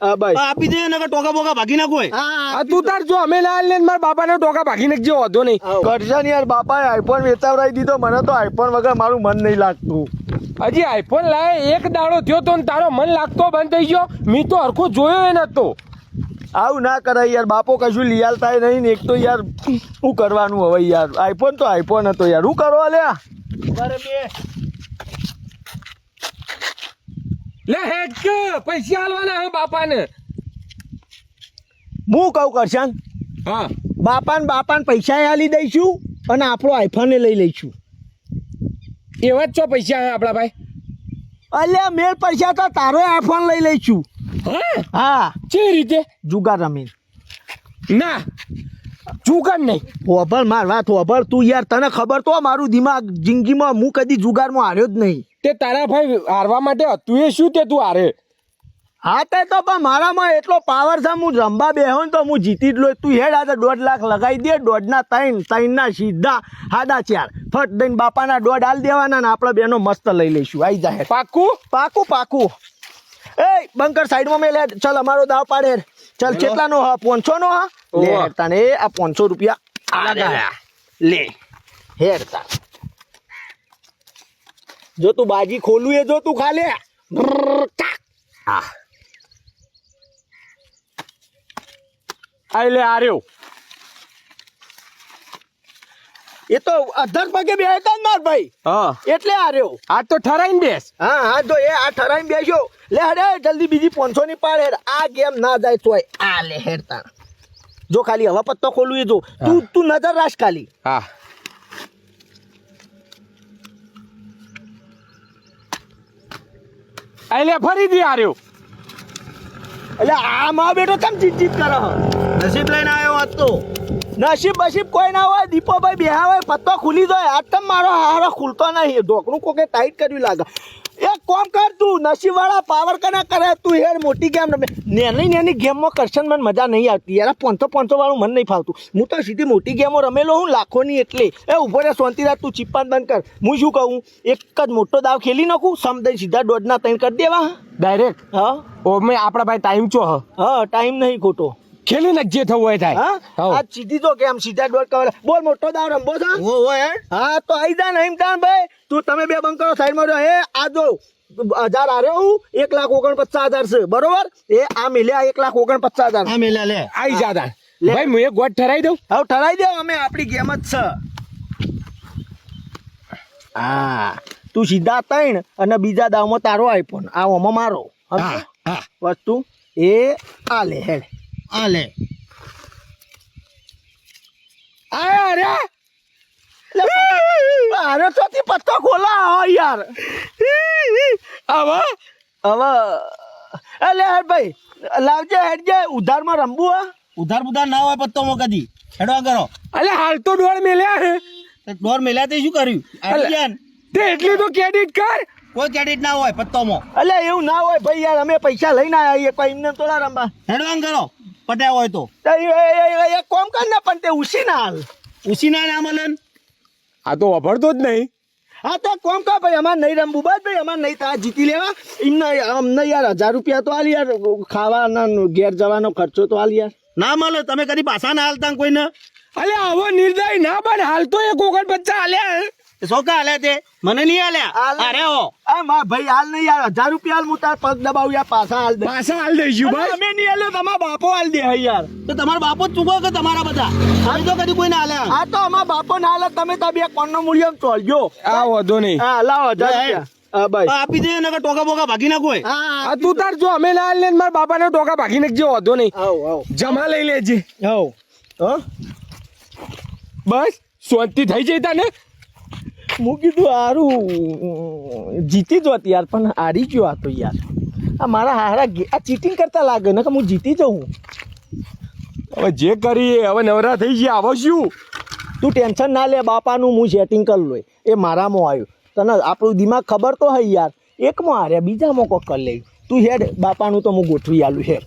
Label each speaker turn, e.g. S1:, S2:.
S1: હા બસ
S2: આપી દે નકર ટોકા બોકા ભાગી નાખો એ.
S3: તું તાર જો અમે ના આલે મારા બાપાને ટોકા ભાગી નાખજો વાંધો નહીં.
S1: કરશન યાર બાપાએ આઈફોન વેચાવડાવી દીધો મને તો આઈફોન વગર મારું મન નહીં લાગતું.
S3: હજી આઈફોન લાવે એક દાડો થયો તો તારો મન લાગતો બંધ થઈ ગયો. મી તો હરખો જોયો એ નતો.
S1: આવું ના કરાય યાર બાપો કશું લિયાલ થાય નહીં ને એક તો યાર શું કરવાનું હવે યાર? આઈફોન તો આઈફોન હતો યાર. શું કરો લ્યા?
S3: લે હેડ કે પૈસા આલવાના હે બાપાને.
S1: હું કહું કરશન?
S3: હા.
S1: બાપાને બાપાને પૈસા આલી દઈશું અને આપણો આઈફોન લઈ લઈશું.
S3: એવા જ છો પૈસા હે આપણા ભાઈ?
S1: અલ્યા મેળ પૈસા તો તારો આઈફોન લઈ લઈશું.
S3: હા?
S1: હા.
S3: જે રીતે?
S1: જુગાર રમીને.
S3: ના. જુગાર નહીં.
S1: હોભળ માર વાત હોભળ તું યાર તને ખબર તો મારું દિમાગ જિંદગીમાં હું કદી જુગારમાં હાર્યો જ નહીં.
S3: તે તારા ભાઈ હારવા માટે હતું એ શું તે તું હારે?
S1: હા તે તો પણ મારામાં એટલો પાવર છે હું રમવા બેહો ને તો હું જીતી જ લો તું હેડ આજે દોઢ લાખ લગાવી દે દોઢના ત્રણ ત્રણના સીધા હાડા ચાર. ફટ દઈને બાપાના દોઢ હાલ દેવાના ને આપણે બેનો મસ્ત લઈ લઈશું. આઈ જાય
S3: પાકું?
S1: પાકું પાકું. એ બંકર સાઈડમાં મેં લે ચલ અમારો દાવ પાડે ચલ કેટલાનો હા? પાંચસો નો હા? લે
S3: તને
S1: હેડ તાને એ આ પાંચસો રૂપિયા આ
S3: લે.
S1: લે. હેડ તાર જો તું બાજી ખોલું એ જો તું ખાલે.
S3: આ લે આર્યો
S1: એ તો અધર પગે બે હતા ને માર ભાઈ.
S3: હા.
S1: એટલે આ રહ્યો.
S3: આ તો ઠરાઈને બેસ.
S1: હા હા તો એ આ ઠરાઈને બેસ્યો. લે હડે જલ્દી બીજી પાંચસો ની પાડ. હેર આ ગેમ ના જાય તોય આ લે હેર તાર જો ખાલી હવા પત્તો ખોલું એ જો. તું તું નજર રાખ ખાલી.
S3: હા. આ લે ફરીથી આર્યો
S1: એટલે આ માં બેટો કેમ જીત જીત કરે
S2: નસીબ લઈને આવ્યો આજ તો.
S1: નસીબ બસીબ કોઈ ના હોય દીપોભાઈ બેહા હોય પત્તો ખુલી જાય. આ તમ મારો હારો ખુલતો નહીં. ઢોકણું કોકે ટાઈટ કર્યું લાગે. એક કોમ કર તું નસીબવાળા પાવર કના કરે તું હેર મોટી ગેમ રમે? નેની નેની ગેમમાં કરશન મને મજા નહીં આવતી. યાર પાંચસો પાંચસો વાળું મને નહીં ફાવતું. હું તો સીધી મોટી ગેમો રમેલો હું લાખોની એટલે. એ ઊભો રહે શાંતિ રાખ તું ચીપાન બંધ કર. હું શું કહું? એક જ મોટો દાવ ખેલી નાખું સમદઈ સીધા દોઢના ત્રણ કરી દેવા.
S3: ડાયરેક્ટ
S1: હા.
S3: ઓ મેં આપણા ભાઈ ટાઈમ ચો હ?
S1: હા ટાઈમ નહીં ખોટો.
S3: ખેલી ને જે થવું હોય થાય.
S1: હા. આ સીધી તો કેમ? સીધા દોડ કવર બોલ મોટો દાવ રમવો છો?
S2: ઓ હેડ
S1: હા તો આઈ જા નહીં તાન ભાઈ. તું તમે બે બંકરો સાઈડમાં રહ્યો. હે આ જો હજાર આ હું એક લાખ ઓગણપચાસ હજાર છે. બરોબર? એ આ મેલ્યા એક લાખ ઓગણપચાસ હજાર.
S2: આ મેલા લે.
S3: આઈ જા તાર
S1: લે.
S3: ભાઈ હું એક ગોટ ઠરાઈ દઉં.
S1: હવે ઠરાઈ દઉં અમે આપણી ગેમ જ છે. હા. તું સીધા ત્રણ અને બીજા દાવમાં તારો આઈફોન આ ઓમાં મારો.
S2: હા હા.
S1: વસ્તુ એ આ લે હેડ.
S2: આ લે
S3: આય અરે
S1: અરે તો પત્તો ખોલા હો યાર.
S3: આવા
S1: હવે એટલે હેડ ભાઈ લાવજે હેડજે ઉધારમાં રમવું હા.
S2: ઉધાર બુધાર ના હોય પત્તોમાં કદી હેડવા કરો.
S3: અલે હાલ તો દોડ મેલ્યા હે.
S2: ડોર મેલ્યા તે શું કર્યું? આવી ગયા ને.
S3: તે એટલી તો ક્રેડિટ કર.
S2: કોઈ ક્રેડિટ ના હોય પત્તોમાં.
S1: અલે એવું ના હોય ભાઈ યાર અમે પૈસા લઈને આવ્યા કોઈ એમને થોડા રમવા.
S2: હેડવાન કરો. પટ્યા હોય તો?
S1: એક કોમ કર ને પણ તે ઉસી ના હાલ.
S2: ઉસીના ના ને.
S3: આ તો વાપરતો જ નહીં.
S1: હા તો કોમ કર ભાઈ અમારે નહીં રમવું. બસ ભાઈ અમારે નહીં તા જીતી લેવા. એમને અમને યાર હજાર રૂપિયા તો હાલ યાર. ખાવાના ઘેર જવાનો ખર્ચો તો હાલ યાર.
S2: ના મળે તમે કદી પાછા ના હાલતા ને કોઈને?
S3: અલે આવો નિર્દય ના પણ હાલ તો એક વખત બચ્ચા હાલ્યા. હે.
S2: હાલે હાલ્યા તે? મને નહીં હાલ્યા અરે હો.
S1: આ મા ભાઈ હાલ નહીં યાર હજાર રૂપિયા હાલ હું તાર પગ દબાવું યાર પાછા હાલ દે.
S3: પાછા હાલ દઈશું ભાઈ.
S1: અમે નહીં હાલે તમારા બાપો હાલ દે હે યાર.
S2: તો તમારા બાપો ચૂકો કે તમારા બધા? તમે તો કદી કોઈને હાલ્યા
S1: આ તો અમારા બાપો ના હાલે તમે તો બે કોણનો મૂલ્ય ચોલજો
S3: આ વધો નહીં.
S1: હા લાવો હજાર રૂપિયા. હા
S2: આપી દે નકર ટોકા બોકા ભાગી નાખો
S1: હા
S3: આ તું તાર જો અમે ના હાલ ને મારા બાપાને ટોકા ભાગી નાખજો વધો નહીં. જમા લઈ લેજે.
S1: આવ. હા?
S3: બસ શાંતિ થઈ જઈ તને?
S1: હું કીધું હારું જીતી જ હોત યાર પણ હારી ગયો આ તો યાર. આ મારા હારા આ ચીટિંગ કરતા લાગે ને કે હું જીતી જાઉં
S3: હવે જે કરીએ હવે નવરા થઈ ગયા આવો શું?
S1: તું ટેન્શન ના લે બાપાનું હું સેટિંગ કરી લો એ મારામાં આવ્યું. તને આપણું દિમાગ ખબર તો હૈ યાર. એકમાં હાર્યા બીજામાં કોક કરી લઈ તું હેડ બાપાનું તો હું ગોઠવી આલું હેડ.